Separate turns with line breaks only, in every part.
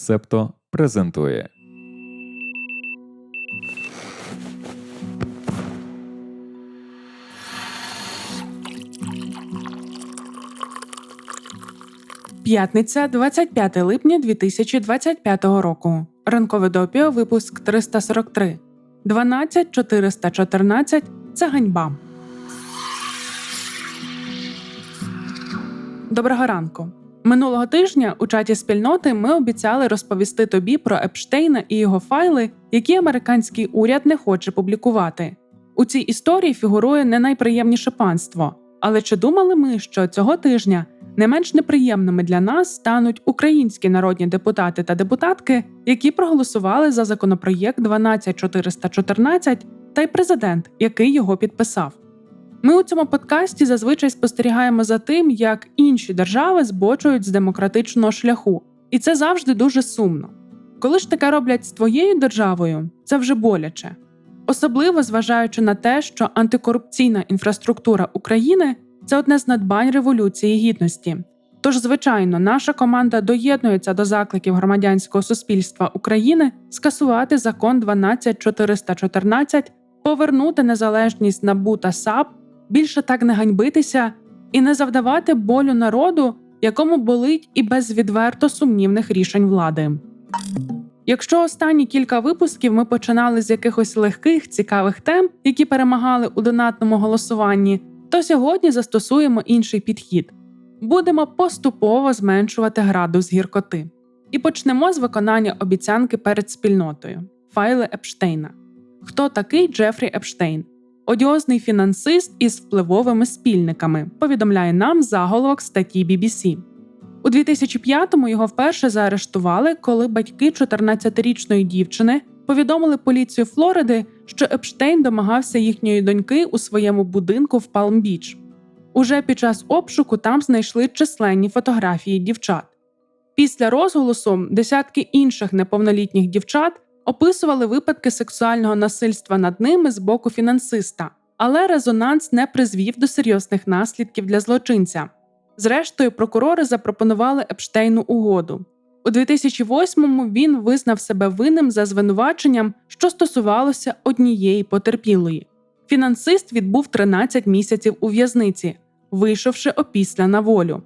Септо презентує.
П'ятниця, 25 липня 2025 року. Ранкове допіо, випуск 343. 12414 – це ганьба. Доброго ранку. Минулого тижня у чаті спільноти ми обіцяли розповісти тобі про Епштейна і його файли, які американський уряд не хоче публікувати. У цій історії фігурує не найприємніше панство. Але чи думали ми, що цього тижня не менш неприємними для нас стануть українські народні депутати та депутатки, які проголосували за законопроєкт 12414 та й президент, який його підписав? Ми у цьому подкасті зазвичай спостерігаємо за тим, як інші держави збочують з демократичного шляху, і це завжди дуже сумно. Коли ж таке роблять з твоєю державою, це вже боляче. Особливо зважаючи на те, що антикорупційна інфраструктура України це одне з надбань революції гідності. Тож, звичайно, наша команда доєднується до закликів громадянського суспільства України скасувати закон 12414, повернути незалежність НАБУ та САП, більше так не ганьбитися і не завдавати болю народу, якому болить і без відверто сумнівних рішень влади. Якщо останні кілька випусків ми починали з якихось легких цікавих тем, які перемагали у донатному голосуванні, то сьогодні застосуємо інший підхід. Будемо поступово зменшувати градус гіркоти. І почнемо з виконання обіцянки перед спільнотою файли Епштейна. Хто такий Джефрі Епштейн? Одіозний фінансист із впливовими спільниками, повідомляє нам заголовок статті BBC. У 2005-му його вперше заарештували, коли батьки 14-річної дівчини повідомили поліцію Флориди, що Епштейн домагався їхньої доньки у своєму будинку в Палм-Біч. Уже під час обшуку там знайшли численні фотографії дівчат. Після розголосу десятки інших неповнолітніх дівчат описували випадки сексуального насильства над ними з боку фінансиста, але резонанс не призвів до серйозних наслідків для злочинця. Зрештою, прокурори запропонували Епштейну угоду. У 2008-му він визнав себе винним за звинуваченням, що стосувалося однієї потерпілої. Фінансист відбув 13 місяців у в'язниці, вийшовши опісля на волю.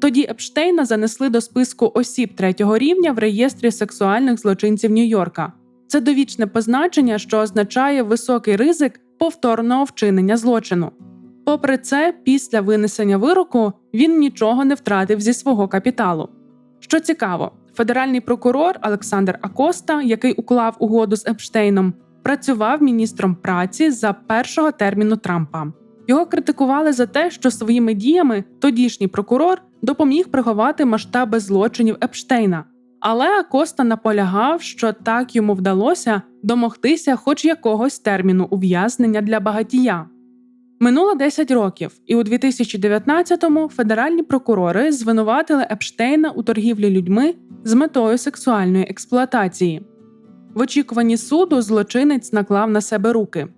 Тоді Епштейна занесли до списку осіб третього рівня в реєстрі сексуальних злочинців Нью-Йорка. Це довічне позначення, що означає високий ризик повторного вчинення злочину. Попри це, після винесення вироку він нічого не втратив зі свого капіталу. Що цікаво, федеральний прокурор Олександр Акоста, який уклав угоду з Епштейном, працював міністром праці за першого терміну Трампа. Його критикували за те, що своїми діями тодішній прокурор допоміг приховати масштаби злочинів Епштейна. Але Акоста наполягав, що так йому вдалося домогтися хоч якогось терміну ув'язнення для багатія. Минуло 10 років, і у 2019-му федеральні прокурори звинуватили Епштейна у торгівлі людьми з метою сексуальної експлуатації. В очікуванні суду злочинець наклав на себе руки.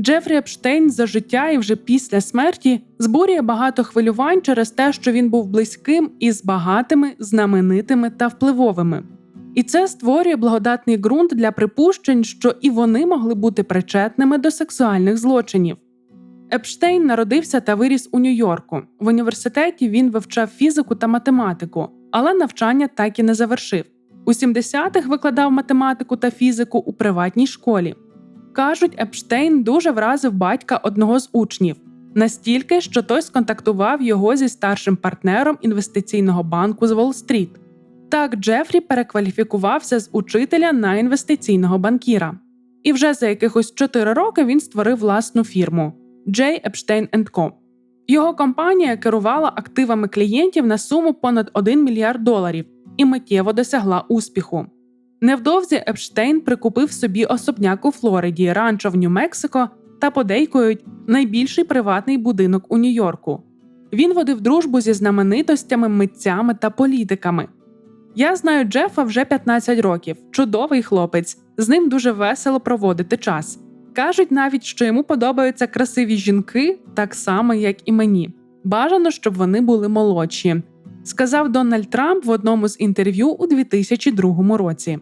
Джефрі Епштейн за життя і вже після смерті збурює багато хвилювань через те, що він був близьким із багатими, знаменитими та впливовими. І це створює благодатний ґрунт для припущень, що і вони могли бути причетними до сексуальних злочинів. Епштейн народився та виріс у Нью-Йорку. В університеті він вивчав фізику та математику, але навчання так і не завершив. У 70-х викладав математику та фізику у приватній школі. Кажуть, Епштейн дуже вразив батька одного з учнів, настільки, що той сконтактував його зі старшим партнером інвестиційного банку з Уолл-стріт. Так, Джефрі перекваліфікувався з учителя на інвестиційного банкіра. І вже за якихось 4 роки він створив власну фірму J. Epstein Co. Його компанія керувала активами клієнтів на суму понад 1 мільярд доларів і миттєво досягла успіху. Невдовзі Епштейн прикупив собі особняк у Флориді, ранчо в Нью-Мексико та подейкують найбільший приватний будинок у Нью-Йорку. Він водив дружбу зі знаменитостями, митцями та політиками. Я знаю Джефа вже 15 років, чудовий хлопець, з ним дуже весело проводити час. Кажуть навіть, що йому подобаються красиві жінки так само, як і мені. Бажано, щоб вони були молодші. сказав Дональд Трамп в одному з інтерв'ю у 2002 році.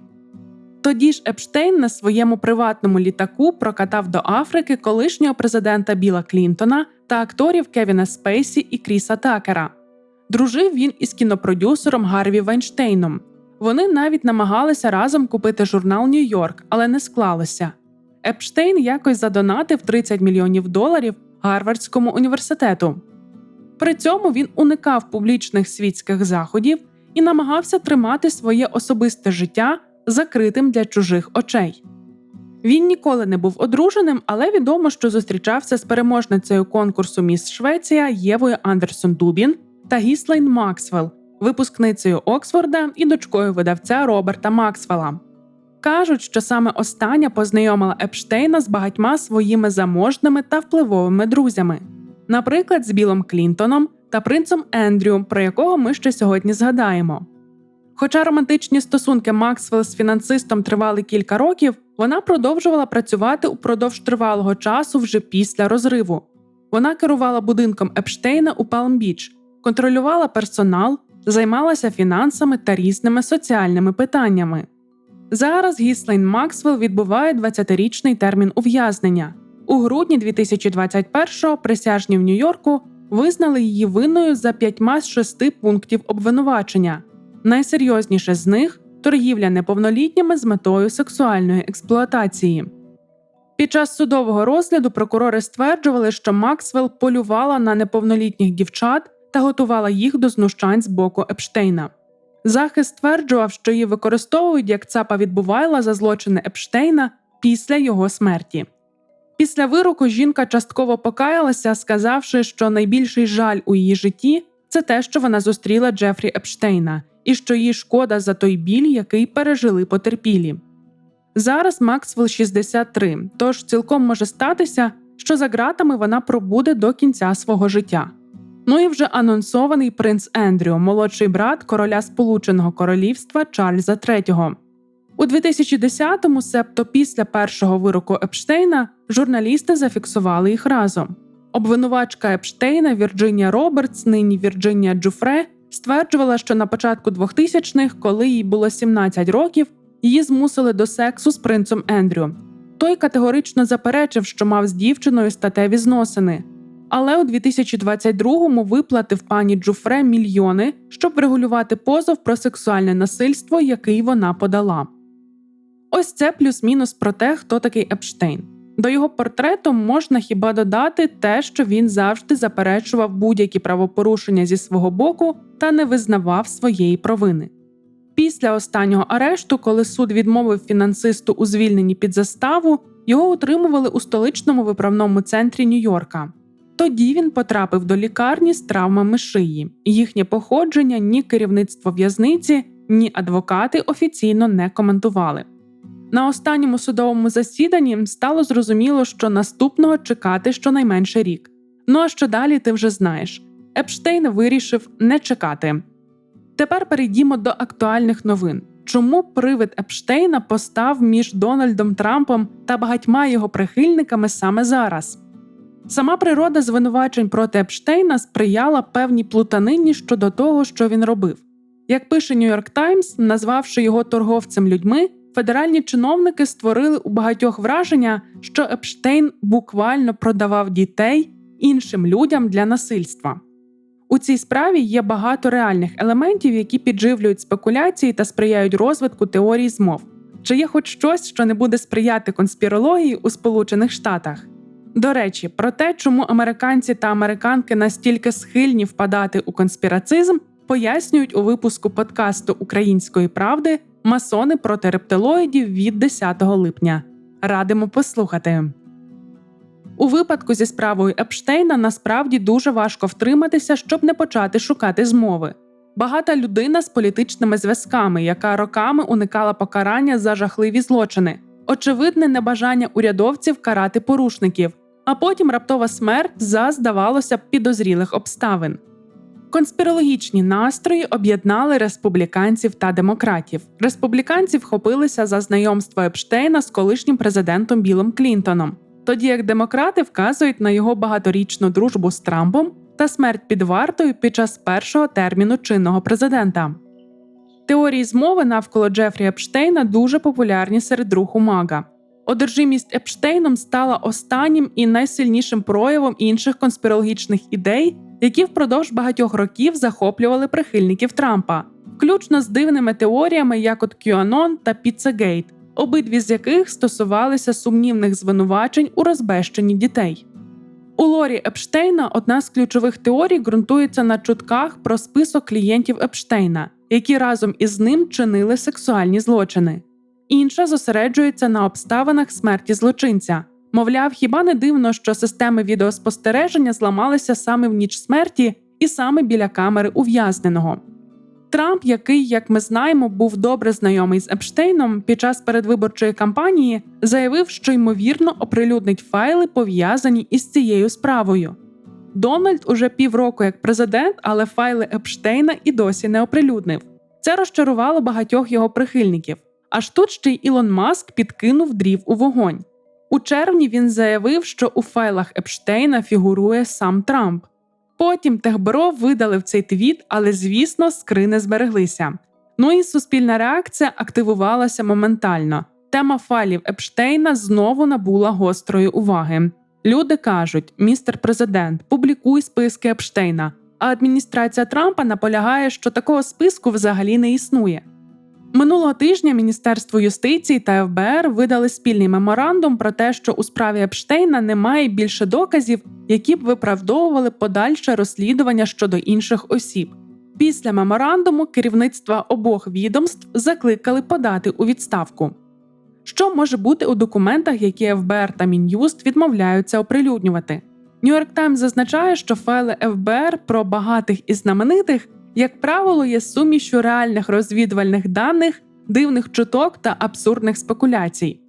Тоді ж Епштейн на своєму приватному літаку прокатав до Африки колишнього президента Біла Клінтона та акторів Кевіна Спейсі і Кріса Такера. Дружив він із кінопродюсером Гарві Вайнштейном. Вони навіть намагалися разом купити журнал Нью-Йорк, але не склалося. Епштейн якось задонатив 30 мільйонів доларів Гарвардському університету. При цьому він уникав публічних світських заходів і намагався тримати своє особисте життя закритим для чужих очей. Він ніколи не був одруженим, але відомо, що зустрічався з переможницею конкурсу Міс Швеція Євою Андерсон Дубін та Гіслейн Максвелл, випускницею Оксфорда і дочкою видавця Роберта Максвелла. Кажуть, що саме остання познайомила Епштейна з багатьма своїми заможними та впливовими друзями, наприклад, з Білом Клінтоном та принцем Ендрю, про якого ми ще сьогодні згадаємо. Хоча романтичні стосунки Максвелл з фінансистом тривали кілька років, вона продовжувала працювати упродовж тривалого часу вже після розриву. Вона керувала будинком Епштейна у Палм-Біч, контролювала персонал, займалася фінансами та різними соціальними питаннями. Зараз Гіслейн Максвелл відбуває 20-річний термін ув'язнення. У грудні 2021-го присяжні в Нью-Йорку визнали її винною за п'ятьма з шести пунктів обвинувачення. Найсерйозніше з них торгівля неповнолітніми з метою сексуальної експлуатації. Під час судового розгляду прокурори стверджували, що Максвелл полювала на неповнолітніх дівчат та готувала їх до знущань з боку Епштейна. Захист стверджував, що її використовують як цапа відбувайла за злочини Епштейна після його смерті. Після вироку жінка частково покаялася, сказавши, що найбільший жаль у її житті це те, що вона зустріла Джефрі Епштейна, і що їй шкода за той біль, який пережили потерпілі. Зараз Максвелл 63, тож цілком може статися, що за ґратами вона пробуде до кінця свого життя. Ну і вже анонсований принц Ендрю, молодший брат короля Сполученого Королівства Чарльза III. У 2010-му, себто після першого вироку Епштейна, журналісти зафіксували їх разом. Обвинувачка Епштейна Вірджинія Робертс, нині Вірджинія Джуфре, стверджувала, що на початку 2000-х, коли їй було 17 років, її змусили до сексу з принцем Ендрю. Той категорично заперечив, що мав з дівчиною статеві зносини. Але у 2022-му виплатив пані Джуфре мільйони, щоб врегулювати позов про сексуальне насильство, який вона подала. Ось це плюс-мінус про те, хто такий Епштейн. До його портрету можна хіба додати те, що він завжди заперечував будь-які правопорушення зі свого боку та не визнавав своєї провини. Після останнього арешту, коли суд відмовив фінансисту у звільненні під заставу, його утримували у столичному виправному центрі Нью-Йорка. Тоді він потрапив до лікарні з травмами шиї. Їхнє походження ні керівництво в'язниці, ні адвокати офіційно не коментували. На останньому судовому засіданні стало зрозуміло, що наступного чекати щонайменше рік. Ну а що далі ти вже знаєш. Епштейн вирішив не чекати. Тепер перейдімо до актуальних новин. Чому привид Епштейна постав між Дональдом Трампом та багатьма його прихильниками саме зараз? Сама природа звинувачень проти Епштейна сприяла певній плутанині щодо того, що він робив. Як пише Нью-Йорк Таймс, назвавши його торговцем людьми, федеральні чиновники створили у багатьох враження, що Епштейн буквально продавав дітей іншим людям для насильства. У цій справі є багато реальних елементів, які підживлюють спекуляції та сприяють розвитку теорій змов. Чи є хоч щось, що не буде сприяти конспірології у Сполучених Штатах? До речі, про те, чому американці та американки настільки схильні впадати у конспірацизм, пояснюють у випуску подкасту Української правди Масони проти рептилоїдів від 10 липня. Радимо послухати. У випадку зі справою Епштейна насправді дуже важко втриматися, щоб не почати шукати змови. Багата людина з політичними зв'язками, яка роками уникала покарання за жахливі злочини, очевидне небажання урядовців карати порушників, а потім раптова смерть за, здавалося підозрілих обставин. Конспірологічні настрої об'єднали республіканців та демократів. Республіканці вхопилися за знайомство Епштейна з колишнім президентом Білом Клінтоном, тоді як демократи вказують на його багаторічну дружбу з Трампом та смерть під вартою під час першого терміну чинного президента. Теорії змови навколо Джефрі Епштейна дуже популярні серед руху Мага. Одержимість Епштейном стала останнім і найсильнішим проявом інших конспірологічних ідей, які впродовж багатьох років захоплювали прихильників Трампа, включно з дивними теоріями, як от QAnon та Pizzagate, обидві з яких стосувалися сумнівних звинувачень у розбещенні дітей. У лорі Епштейна одна з ключових теорій ґрунтується на чутках про список клієнтів Епштейна, які разом із ним чинили сексуальні злочини. Інша зосереджується на обставинах смерті злочинця. Мовляв, хіба не дивно, що системи відеоспостереження зламалися саме в ніч смерті і саме біля камери ув'язненого. Трамп, який, як ми знаємо, був добре знайомий з Епштейном, під час передвиборчої кампанії заявив, що ймовірно оприлюднить файли, пов'язані із цією справою. Дональд уже півроку як президент, але файли Епштейна і досі не оприлюднив. Це розчарувало багатьох його прихильників. Аж тут ще й Ілон Маск підкинув дрів у вогонь. У червні він заявив, що у файлах Епштейна фігурує сам Трамп. Потім Техбюро видалив цей твіт, але звісно, скрини збереглися. Ну і суспільна реакція активувалася моментально. Тема файлів Епштейна знову набула гострої уваги. Люди кажуть: містер президент, публікуй списки Епштейна. А адміністрація Трампа наполягає, що такого списку взагалі не існує. Минулого тижня Міністерство юстиції та ФБР видали спільний меморандум про те, що у справі Епштейна немає більше доказів, які б виправдовували подальше розслідування щодо інших осіб. Після меморандуму керівництва обох відомств закликали подати у відставку. Що може бути у документах, які ФБР та Мін'юст відмовляються оприлюднювати? Нью-Йорк Таймс зазначає, що файли ФБР про багатих і знаменитих як правило, є сумішю реальних розвідувальних даних, дивних чуток та абсурдних спекуляцій.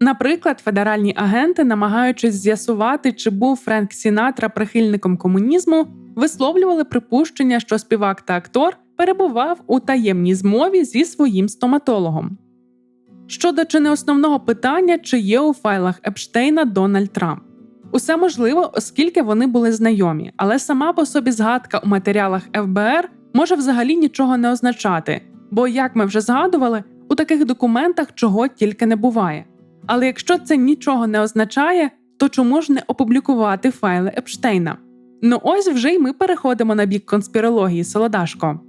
Наприклад, федеральні агенти, намагаючись з'ясувати, чи був Френк Сінатра прихильником комунізму, висловлювали припущення, що співак та актор перебував у таємній змові зі своїм стоматологом. Щодо чи не основного питання, чи є у файлах Епштейна Дональд Трамп. Усе можливо, оскільки вони були знайомі, але сама по собі згадка у матеріалах ФБР може взагалі нічого не означати, бо, як ми вже згадували, у таких документах чого тільки не буває. Але якщо це нічого не означає, то чому ж не опублікувати файли Епштейна? Ну ось вже й ми переходимо на бік конспірології Солодашко.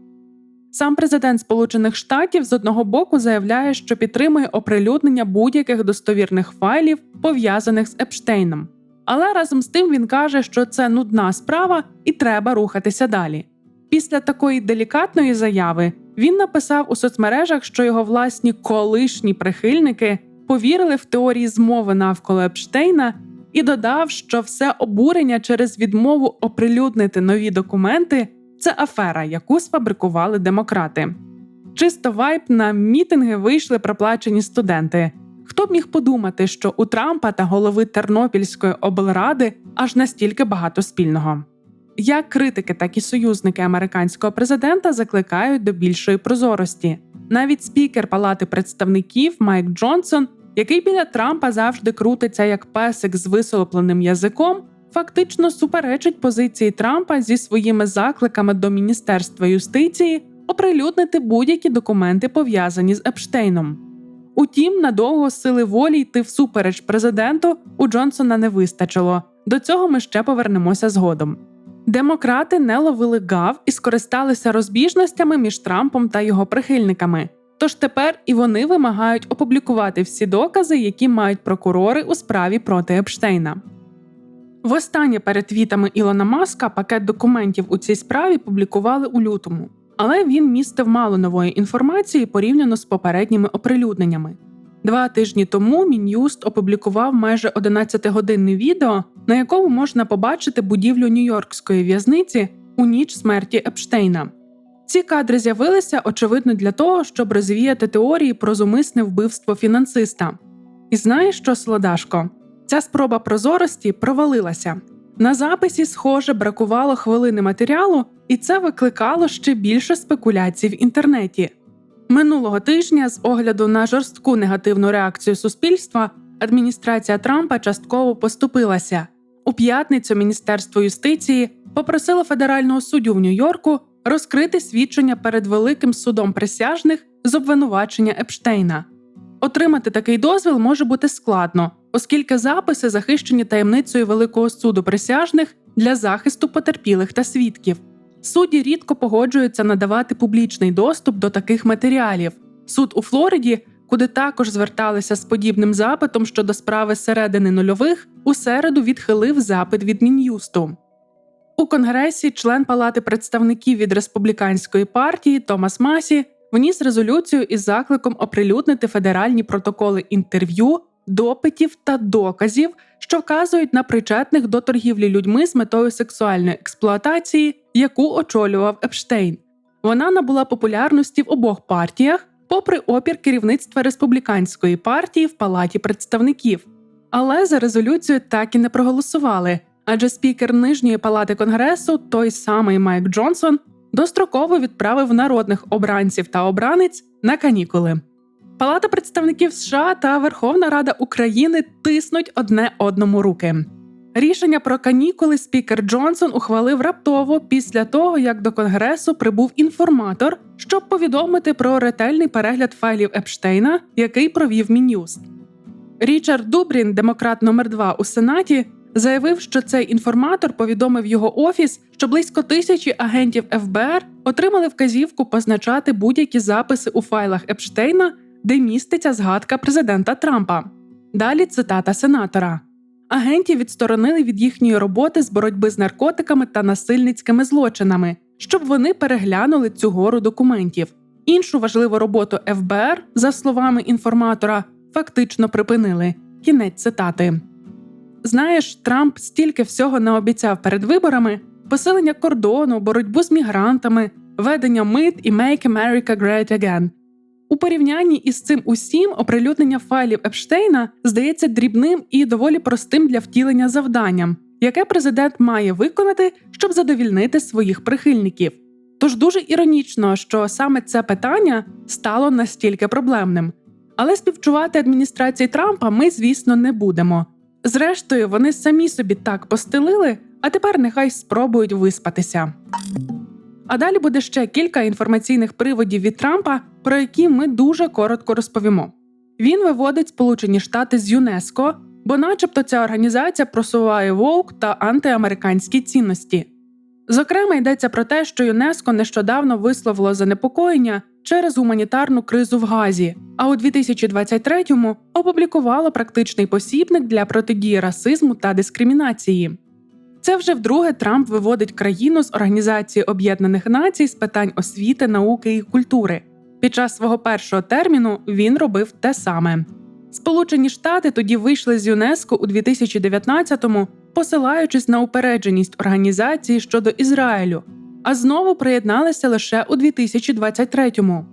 Сам президент Сполучених Штатів з одного боку заявляє, що підтримує оприлюднення будь-яких достовірних файлів, пов'язаних з Епштейном. Але разом з тим він каже, що це нудна справа і треба рухатися далі. Після такої делікатної заяви він написав у соцмережах, що його власні колишні прихильники повірили в теорії змови навколо Епштейна і додав, що все обурення через відмову оприлюднити нові документи це афера, яку сфабрикували демократи. Чисто вайб на мітинги вийшли проплачені студенти. Хто б міг подумати, що у Трампа та голови Тернопільської облради аж настільки багато спільного? Як критики, так і союзники американського президента закликають до більшої прозорості. Навіть спікер Палати представників Майк Джонсон, який біля Трампа завжди крутиться як песик з висолопленим язиком, фактично суперечить позиції Трампа зі своїми закликами до Міністерства юстиції оприлюднити будь-які документи пов'язані з Епштейном. Утім, надовго сили волі йти всупереч президенту у Джонсона не вистачило. До цього ми ще повернемося згодом. Демократи не ловили гав і скористалися розбіжностями між Трампом та його прихильниками. Тож тепер і вони вимагають опублікувати всі докази, які мають прокурори у справі проти Епштейна. Востаннє перед твітами Ілона Маска пакет документів у цій справі публікували у лютому, але він містив мало нової інформації порівняно з попередніми оприлюдненнями. Два тижні тому Мін'юст опублікував майже 11-годинне відео, на якому можна побачити будівлю Нью-Йоркської в'язниці у ніч смерті Епштейна. Ці кадри з'явилися очевидно для того, щоб розвіяти теорії про зумисне вбивство фінансиста. І знаєш що, Солодашко? Ця спроба прозорості провалилася. На записі, схоже, бракувало хвилини матеріалу, і це викликало ще більше спекуляцій в інтернеті. Минулого тижня, з огляду на жорстку негативну реакцію суспільства, адміністрація Трампа частково поступилася. У п'ятницю Міністерство юстиції попросило федерального суддю в Нью-Йорку розкрити свідчення перед великим судом присяжних з обвинувачення Епштейна. Отримати такий дозвіл може бути складно, оскільки записи захищені таємницею Великого суду присяжних для захисту потерпілих та свідків. Судді рідко погоджуються надавати публічний доступ до таких матеріалів. Суд у Флориді, куди також зверталися з подібним запитом щодо справи середини нульових, у середу відхилив запит від Мін'юсту. У Конгресі член Палати представників від республіканської партії Томас Масі вніс резолюцію із закликом оприлюднити федеральні протоколи інтерв'ю, допитів та доказів, що вказують на причетних до торгівлі людьми з метою сексуальної експлуатації, яку очолював Епштейн. Вона набула популярності в обох партіях, попри опір керівництва республіканської партії в Палаті представників. Але за резолюцію так і не проголосували, адже спікер нижньої палати конгресу, той самий Майк Джонсон, достроково відправив народних обранців та обранець на канікули. Палата представників США та Верховна Рада України тиснуть одне одному руки. Рішення про канікули спікер Джонсон ухвалив раптово після того, як до конгресу прибув інформатор, щоб повідомити про ретельний перегляд файлів Епштейна, який провів Мін'юст. Річард Дубрін, демократ номер 2 у Сенаті, заявив, що цей інформатор повідомив його офіс, що близько тисячі агентів ФБР отримали вказівку позначати будь-які записи у файлах Епштейна, де міститься згадка президента Трампа. Далі цитата сенатора. Агентів відсторонили від їхньої роботи з боротьби з наркотиками та насильницькими злочинами, щоб вони переглянули цю гору документів. Іншу важливу роботу ФБР, за словами інформатора, фактично припинили. Кінець цитати. Знаєш, Трамп стільки всього наобіцяв перед виборами: посилення кордону, боротьбу з мігрантами, ведення мит і «Make America Great Again». У порівнянні із цим усім оприлюднення файлів Епштейна здається дрібним і доволі простим для втілення завданням, яке президент має виконати, щоб задовільнити своїх прихильників. Тож дуже іронічно, що саме це питання стало настільки проблемним. Але співчувати адміністрації Трампа ми, звісно, не будемо. Зрештою, вони самі собі так постелили, а тепер нехай спробують виспатися. А далі буде ще кілька інформаційних приводів від Трампа, про які ми дуже коротко розповімо. Він виводить Сполучені Штати з ЮНЕСКО, бо, начебто, ця організація просуває вовк та антиамериканські цінності. Зокрема, йдеться про те, що ЮНЕСКО нещодавно висловило занепокоєння через гуманітарну кризу в Газі, а у 2023-му опублікувало практичний посібник для протидії расизму та дискримінації. Це вже вдруге Трамп виводить країну з Організації Об'єднаних Націй з питань освіти, науки і культури. Під час свого першого терміну він робив те саме. Сполучені Штати тоді вийшли з ЮНЕСКО у 2019-му, посилаючись на упередженість організації щодо Ізраїлю, а знову приєдналися лише у 2023-му.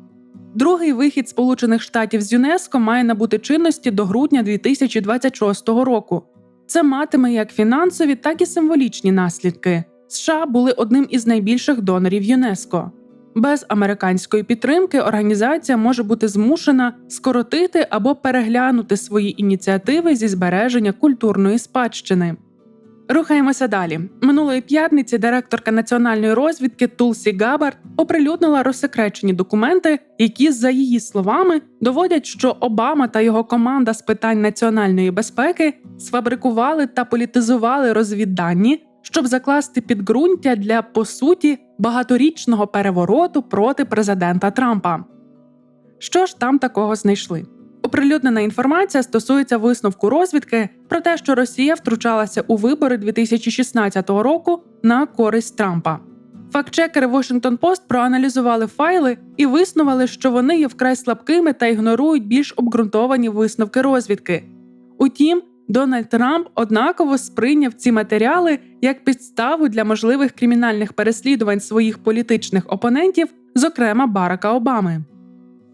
Другий вихід Сполучених Штатів з ЮНЕСКО має набути чинності до грудня 2026 року. Це матиме як фінансові, так і символічні наслідки. США були одним із найбільших донорів ЮНЕСКО. Без американської підтримки організація може бути змушена скоротити або переглянути свої ініціативи зі збереження культурної спадщини. Рухаємося далі. Минулої п'ятниці директорка національної розвідки Тулсі Габард оприлюднила розсекречені документи, які, за її словами, доводять, що Обама та його команда з питань національної безпеки сфабрикували та політизували розвіддані, щоб закласти підґрунтя для по суті багаторічного перевороту проти президента Трампа. Що ж там такого знайшли? Оприлюднена інформація стосується висновку розвідки про те, що Росія втручалася у вибори 2016 року на користь Трампа. Фактчекери Washington Post проаналізували файли і виснували, що вони є вкрай слабкими та ігнорують більш обґрунтовані висновки розвідки. Утім, Дональд Трамп однаково сприйняв ці матеріали як підставу для можливих кримінальних переслідувань своїх політичних опонентів, зокрема Барака Обами.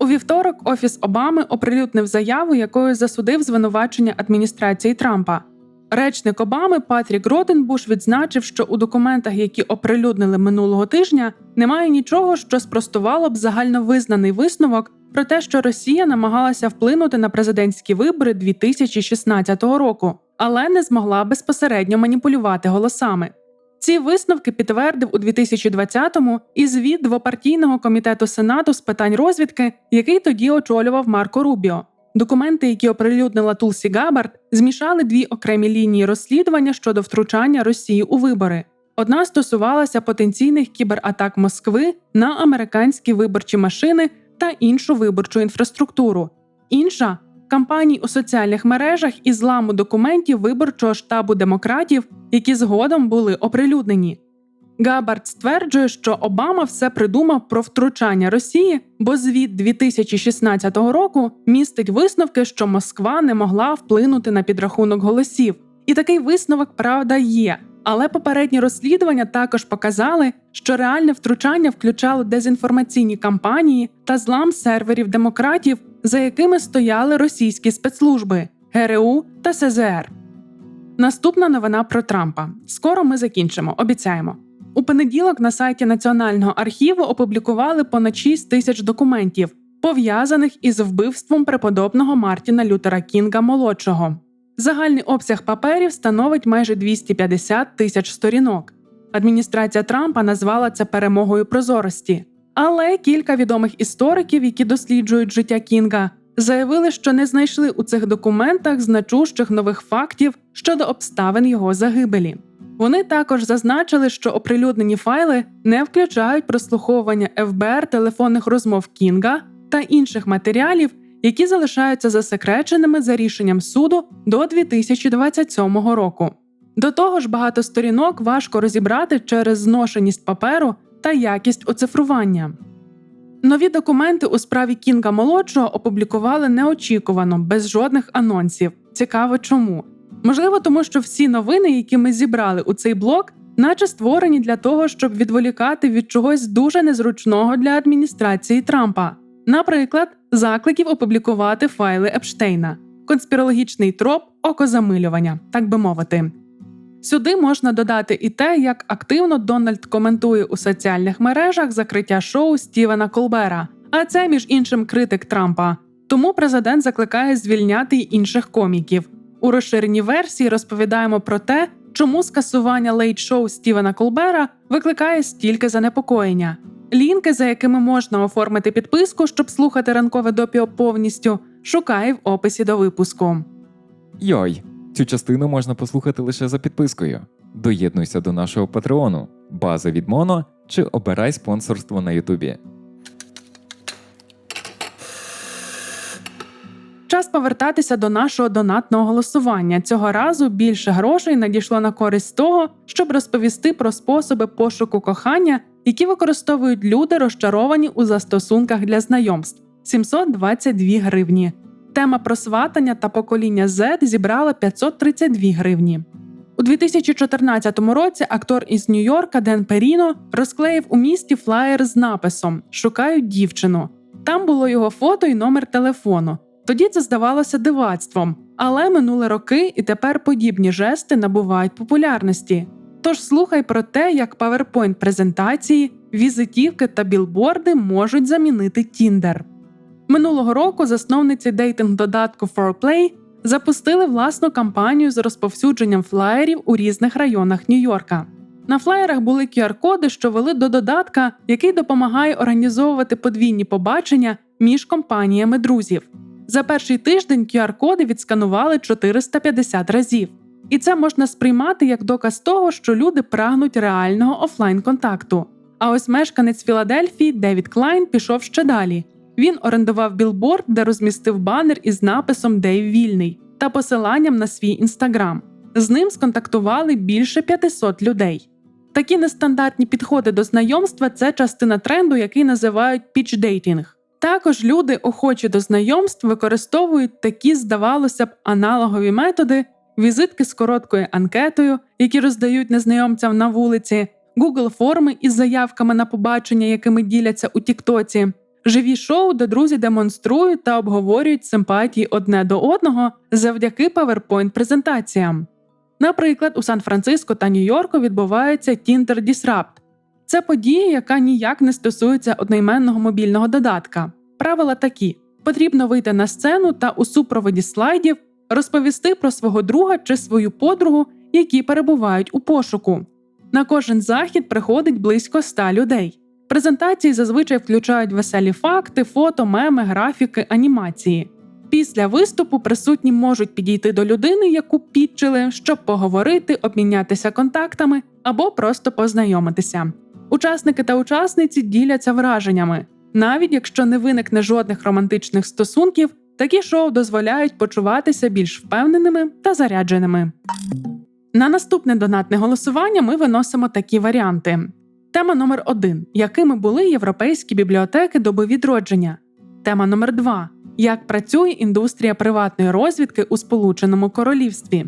У вівторок Офіс Обами оприлюднив заяву, якою засудив звинувачення адміністрації Трампа. Речник Обами Патрік Ротенбуш відзначив, що у документах, які оприлюднили минулого тижня, немає нічого, що спростувало б загальновизнаний висновок про те, що Росія намагалася вплинути на президентські вибори 2016 року, але не змогла безпосередньо маніпулювати голосами. Ці висновки підтвердив у 2020-му і звіт двопартійного комітету Сенату з питань розвідки, який тоді очолював Марко Рубіо. Документи, які оприлюднила Тулсі Габард, змішали дві окремі лінії розслідування щодо втручання Росії у вибори. Одна стосувалася потенційних кібератак Москви на американські виборчі машини та іншу виборчу інфраструктуру. Інша кампаній у соціальних мережах і зламу документів виборчого штабу демократів, які згодом були оприлюднені. Габард стверджує, що Обама все придумав про втручання Росії, бо звіт 2016 року містить висновки, що Москва не могла вплинути на підрахунок голосів. І такий висновок, правда, є. Але попередні розслідування також показали, що реальне втручання включало дезінформаційні кампанії та злам серверів демократів, за якими стояли російські спецслужби ГРУ та СЗР. Наступна новина про Трампа. Скоро ми закінчимо, обіцяємо. У понеділок на сайті Національного архіву опублікували понад 6 тисяч документів, пов'язаних із вбивством преподобного Мартіна Лютера Кінга молодшого. Загальний обсяг паперів становить майже 250 тисяч сторінок. Адміністрація Трампа назвала це перемогою прозорості. Але кілька відомих істориків, які досліджують життя Кінга, заявили, що не знайшли у цих документах значущих нових фактів щодо обставин його загибелі. Вони також зазначили, що оприлюднені файли не включають прослуховування ФБР телефонних розмов Кінга та інших матеріалів, які залишаються засекреченими за рішенням суду до 2027 року. До того ж, багато сторінок важко розібрати через зношеність паперу та якість оцифрування. Нові документи у справі Кінга молодшого опублікували неочікувано, без жодних анонсів. Цікаво, чому. Можливо, тому що всі новини, які ми зібрали у цей блок, наче створені для того, щоб відволікати від чогось дуже незручного для адміністрації Трампа. Наприклад, закликів опублікувати файли Епштейна, конспірологічний троп окозамилювання, так би мовити. Сюди можна додати і те, як активно Дональд коментує у соціальних мережах закриття шоу Стівена Колбера, а це, між іншим, критик Трампа. Тому президент закликає звільняти й інших коміків. У розширеній версії розповідаємо про те, чому скасування лейт-шоу Стівена Колбера викликає стільки занепокоєння. Лінки, за якими можна оформити підписку, щоб слухати ранкове допіо повністю, шукай в описі до випуску.
Йой, цю частину можна послухати лише за підпискою. Доєднуйся до нашого патреону, база від Моно чи обирай спонсорство на Ютубі.
Час повертатися до нашого донатного голосування. Цього разу більше грошей надійшло на користь того, щоб розповісти про способи пошуку кохання, які використовують люди, розчаровані у застосунках для знайомств 722 гривні. Тема просватання та покоління Z зібрала 532 гривні. У 2014 році актор із Нью-Йорка Ден Періно розклеїв у місті флаєр з написом Шукають дівчину. Там було його фото і номер телефону. Тоді це здавалося дивацтвом, але минули роки, і тепер подібні жести набувають популярності. Тож слухай про те, як PowerPoint презентації, візитівки та білборди можуть замінити Tinder. Минулого року засновниці дейтинг додатку 4Play запустили власну кампанію з розповсюдженням флаєрів у різних районах Нью-Йорка. На флаєрах були QR-коди, що вели до додатка, який допомагає організовувати подвійні побачення між компаніями друзів. За перший тиждень QR-коди відсканували 450 разів. І це можна сприймати як доказ того, що люди прагнуть реального офлайн контакту. А ось мешканець Філадельфії Девід Клайн пішов ще далі. Він орендував білборд, де розмістив банер із написом Дейв вільний та посиланням на свій інстаграм. З ним сконтактували більше 500 людей. Такі нестандартні підходи до знайомства це частина тренду, який називають пічдейтінг. Також люди, охочі до знайомств, використовують такі, здавалося б, аналогові методи, візитки з короткою анкетою, які роздають незнайомцям на вулиці, Google форми із заявками на побачення, якими діляться у Тіктоці, живі шоу, де друзі демонструють та обговорюють симпатії одне до одного завдяки powerpoint презентаціям. Наприклад, у Сан-Франциско та Нью-Йорку відбувається Tinder Disrupt. Це подія, яка ніяк не стосується одноіменного мобільного додатка. Правила такі: потрібно вийти на сцену та у супроводі слайдів розповісти про свого друга чи свою подругу, які перебувають у пошуку. На кожен захід приходить близько 100 людей. Презентації зазвичай включають веселі факти, фото, меми, графіки, анімації. Після виступу присутні можуть підійти до людини, яку підчили, щоб поговорити, обмінятися контактами або просто познайомитися. Учасники та учасниці діляться враженнями. Навіть якщо не виникне жодних романтичних стосунків, такі шоу дозволяють почуватися більш впевненими та зарядженими. На наступне донатне голосування ми виносимо такі варіанти. Тема номер 1 якими були європейські бібліотеки доби відродження. Тема номер 2 як працює індустрія приватної розвідки у Сполученому Королівстві.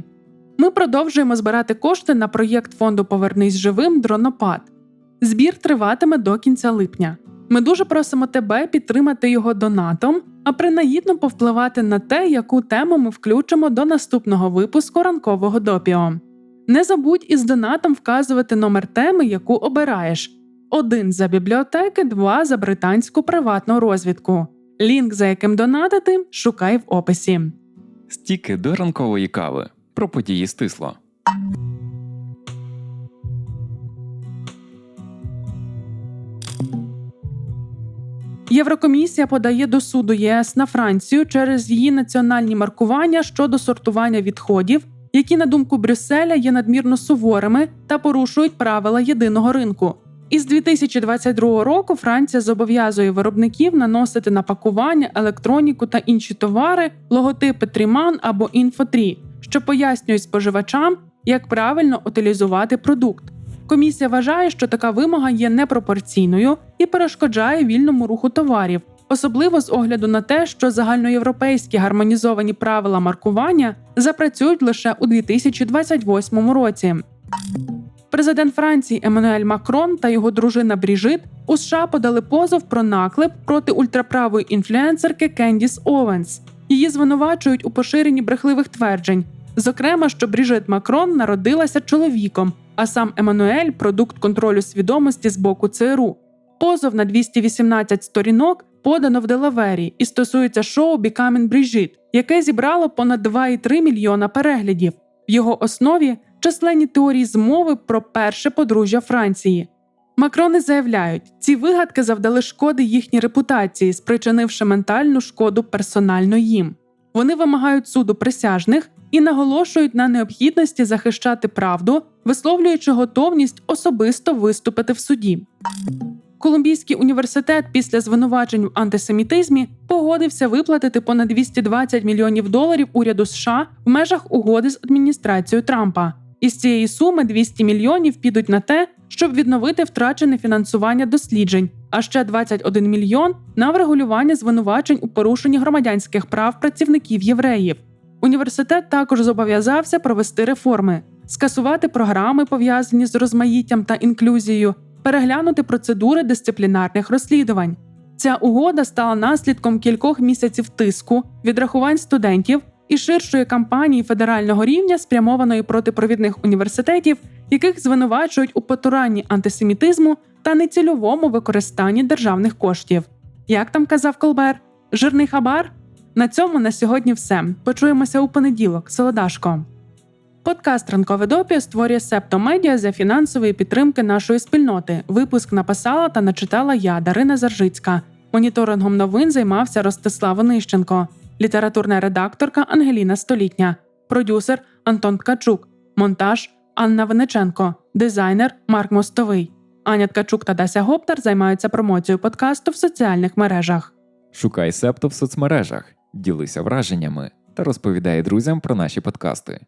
Ми продовжуємо збирати кошти на проєкт фонду Повернись живим дронопад. Збір триватиме до кінця липня. Ми дуже просимо тебе підтримати його донатом, а принагідно повпливати на те, яку тему ми включимо до наступного випуску ранкового допіо. Не забудь із донатом вказувати номер теми, яку обираєш: один за бібліотеки, два за британську приватну розвідку. Лінк, за яким донатити, шукай в описі.
Стіки до ранкової кави. Про події стисло.
Єврокомісія подає до суду ЄС на Францію через її національні маркування щодо сортування відходів, які, на думку Брюсселя, є надмірно суворими та порушують правила єдиного ринку. Із 2022 року Франція зобов'язує виробників наносити на пакування, електроніку та інші товари логотипи Тріман або Інфотрі, що пояснюють споживачам, як правильно утилізувати продукт. Комісія вважає, що така вимога є непропорційною і перешкоджає вільному руху товарів, особливо з огляду на те, що загальноєвропейські гармонізовані правила маркування запрацюють лише у 2028 році. Президент Франції Еммануель Макрон та його дружина Бріжит у США подали позов про наклеп проти ультраправої інфлюенсерки Кендіс Овенс. Її звинувачують у поширенні брехливих тверджень, зокрема, що Бріжит Макрон народилася чоловіком, а сам Еммануель – продукт контролю свідомості з боку ЦРУ. Позов на 218 сторінок подано в Делавері і стосується шоу Becoming Brigitte, яке зібрало понад 2,3 мільйона переглядів. В його основі численні теорії змови про перше подружжя Франції. Макрони заявляють, ці вигадки завдали шкоди їхній репутації, спричинивши ментальну шкоду персонально їм. Вони вимагають суду присяжних і наголошують на необхідності захищати правду, висловлюючи готовність особисто виступити в суді. Колумбійський університет після звинувачень в антисемітизмі погодився виплатити понад 220 мільйонів доларів уряду США в межах угоди з адміністрацією Трампа. Із цієї суми 200 мільйонів підуть на те, щоб відновити втрачене фінансування досліджень, а ще 21 мільйон на врегулювання звинувачень у порушенні громадянських прав працівників євреїв. Університет також зобов'язався провести реформи, скасувати програми, пов'язані з розмаїттям та інклюзією, переглянути процедури дисциплінарних розслідувань. Ця угода стала наслідком кількох місяців тиску, відрахувань студентів і ширшої кампанії федерального рівня, спрямованої проти провідних університетів, яких звинувачують у потуранні антисемітизму та нецільовому використанні державних коштів. Як там казав Колбер, жирний хабар? На цьому на сьогодні все. Почуємося у понеділок. Солодашко. Подкаст Ранкове допіо створює Септо Медіа за фінансової підтримки нашої спільноти. Випуск написала та начитала я, Дарина Заржицька. Моніторингом новин займався Ростислав Онищенко, літературна редакторка Ангеліна Столітня, продюсер Антон Ткачук, монтаж Анна Вениченко, дизайнер Марк Мостовий. Аня Ткачук та Дася Гоптар займаються промоцією подкасту в соціальних мережах.
Шукай септо в соцмережах, ділися враженнями та розповідай друзям про наші подкасти.